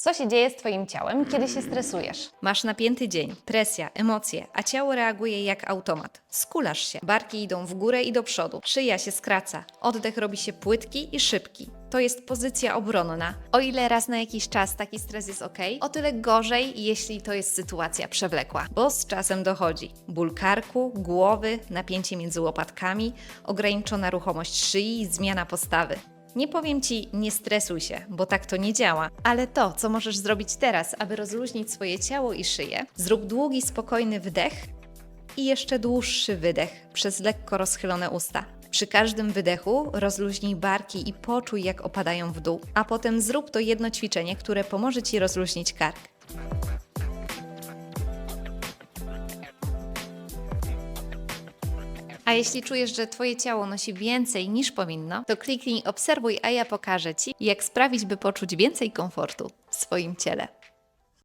Co się dzieje z Twoim ciałem, kiedy się stresujesz? Masz napięty dzień, presja, emocje, a ciało reaguje jak automat. Skulasz się, barki idą w górę i do przodu, szyja się skraca, oddech robi się płytki i szybki. To jest pozycja obronna. O ile raz na jakiś czas taki stres jest ok, o tyle gorzej, jeśli to jest sytuacja przewlekła, bo z czasem dochodzi ból karku, głowy, napięcie między łopatkami, ograniczona ruchomość szyi zmiana postawy. Nie powiem ci, nie stresuj się, bo tak to nie działa, ale to, co możesz zrobić teraz, aby rozluźnić swoje ciało i szyję, zrób długi, spokojny wdech i jeszcze dłuższy wydech przez lekko rozchylone usta. Przy każdym wydechu rozluźnij barki i poczuj, jak opadają w dół, a potem zrób to jedno ćwiczenie, które pomoże ci rozluźnić kark. A jeśli czujesz, że Twoje ciało nosi więcej niż powinno, to kliknij obserwuj, a ja pokażę Ci, jak sprawić, by poczuć więcej komfortu w swoim ciele.